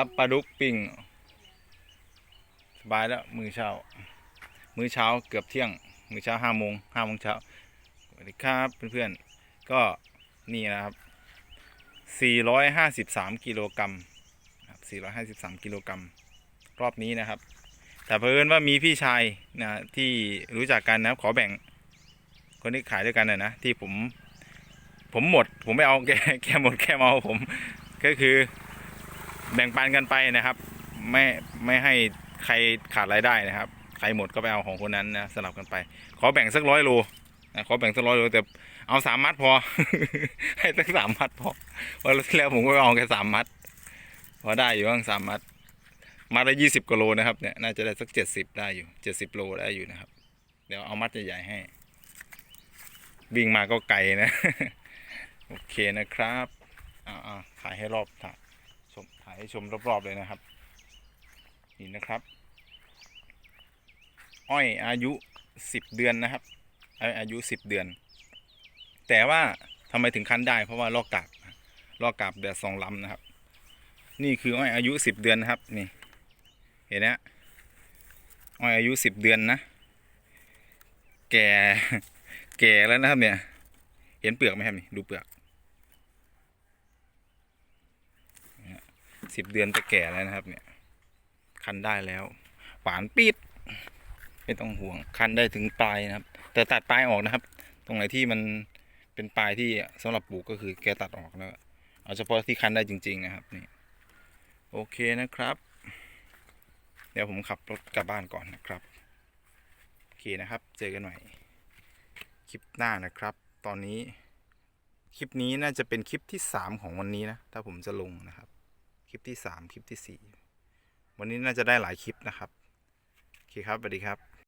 ครับปลาดุกปิ้งสบายแล้วมื้อเช้า มื้อเช้าเกือบเที่ยง มื้อเช้าห้าโมงห้าโมงเช้าสวัสดีครับเพื่อนๆก็นี่นะครับ 453กิโลกรัมครับ453กิโลกรัมรอบนี้นะครับ แต่เพิ่นว่ามีพี่ชายนะที่รู้จักกันนะขอแบ่งคนที่ขายด้วยกันนะนะที่ผม ผมหมด ผมไม่เอาแกแกหมดแกมาเอาผม ก็คือ แบ่งปันกันไปนะครับ ไม่ไม่ให้ใครขาดรายได้นะครับ ใครหมดก็ไปเอาของคนนั้นนะสลับกันไป ขอแบ่งสักร้อยโลนะขอแบ่งสักร้อยโลแต่เอาสามมัดพอ ให้สักสามมัดพอวันที่แล้วผมก็เอาแค่สามมัด พอได้อยู่บ้างสามมัดมัดละยี่สิบกิโลนะครับเนี่ยน่าจะได้สักเจ็ดสิบได้อยู่เจ็ดสิบโลได้อยู่นะครับ เดี๋ยวเอามัดใหญ่ๆให้ วิ่งมาก็ไกลนะ โอเคนะครับอ่าๆถ่ายให้รอบถ่ายชม ถ่ายให้ชมรอบๆเลยนะครับนี่นะครับ อ้อยอายุสิบเดือนนะครับอ้อายุสิบเดือน แต่ว่าทำไมถึงคั้นได้ เพราะว่าลอกกาบลอกกาบแดดสองลำนะครับ นี่คืออ้อยอายุสิบเดือนนะครับนี่ เห็นไหมอ้อยอายุสิบเดือนนะ แก่แก่แล้วนะครับเนี่ย เห็นเปลือกไหมครับนี่ดูเปลือก สิบเดือนจะแก่แล้วนะครับ เนี่ย คันได้แล้ว หวานปีดไม่ต้องห่วง คันได้ถึงปลายนะครับ แต่ตัดปลายออกนะครับ ตรงไหนที่มันเป็นปลายที่สำหรับปลูกก็คือแกตัดออกแล้วเอาเฉพาะที่คันได้จริง ๆ นะครับ นี่ โอเคนะครับ เดี๋ยวผมขับรถกลับบ้านก่อนนะครับโอเคนะครับ เจอกันใหม่คลิปหน้านะครับ ตอนนี้คลิปนี้น่าจะเป็นคลิปที่สามของวันนี้นะ ถ้าผมจะลงนะครับ คลิปที่สามคลิปที่สี่วันนี้น่าจะได้หลายคลิปนะครับ โอเคครับสวัสดีครับ